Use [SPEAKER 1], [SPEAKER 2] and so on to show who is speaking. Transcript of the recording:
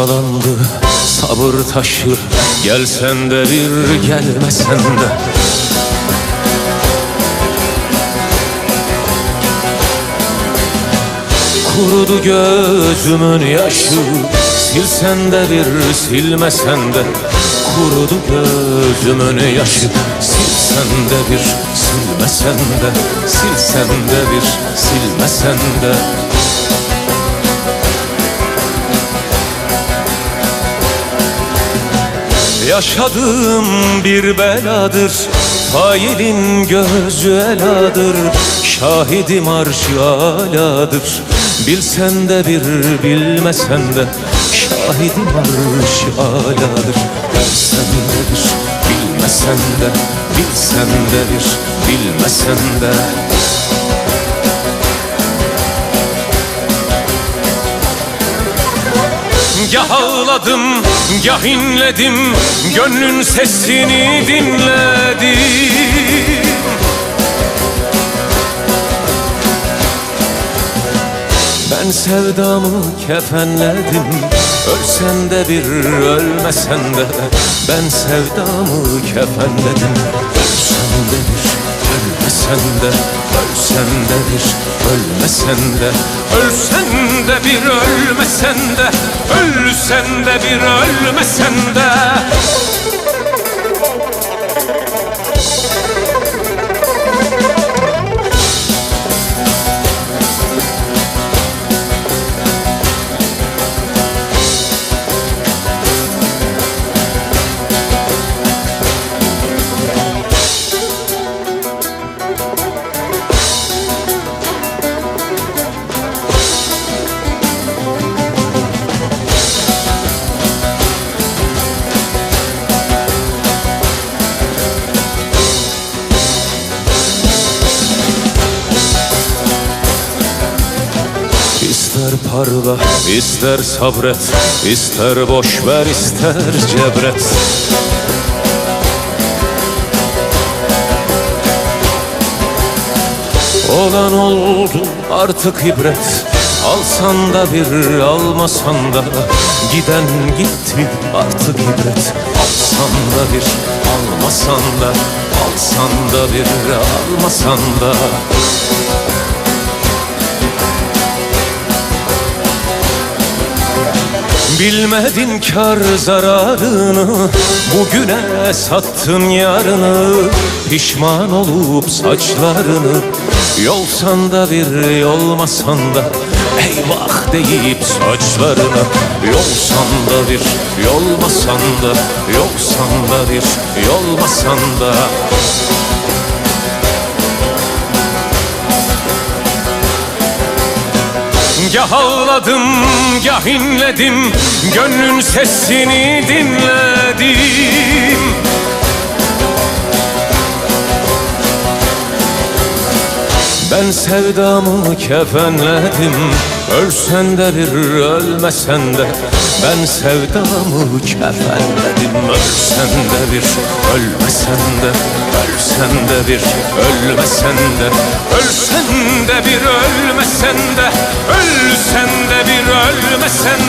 [SPEAKER 1] Parçalandı sabır taşı. Gelsen de bir gelmesen de. Kurudu gözümün yaşı Silsen de bir silmesen de. Kurudu gözümün yaşı Silsen de bir silmesen de. Silsen de bir silmesen de Yaşadığım bir beladır Failin gözü eladır Şahidim arşı aladır. Bilsen de bir bilmesen de Şahidim arşı aladır. Bilsen de bir bilmesen de Bilsen de bir bilmesen de Gah ağladım, gah inledim Gönlün sesini dinledim. Ben sevdamı kefenledim Ölsen de bir ölmesen de. Ben sevdamı kefenledim Ölsen de bir ölmesen de Ölsen de bir ölmesen de. Ölsen de bir ölmesen de. Ölsen de bir ölmesen de parla, ister sabret ister boş ver, ister cebret. Olan oldu artık ibret. Alsan da bir almasan da. Giden gitti artık ibret. Alsan da bir almasan da. Alsan da bir almasan da Bilmedin kar zararını Bugüne sattın yarını Pişman olup saçlarını. Yolsan da bir yolmasan da Eyvah deyip saçlarına. Yolsan da bir yolmasan da Yoksan da bir yolmasan da Gah ağladım, gah inledim Gönlün sesini dinledim Ben sevdamı kefenledim. Ölsen de bir ölmesen de. Ben sevdamı kefenledim. Ölsen de bir ölmesen de. Ölsen de bir ölmesen de. Ölsen de bir ölmesen de. Ölsen de bir ölmesen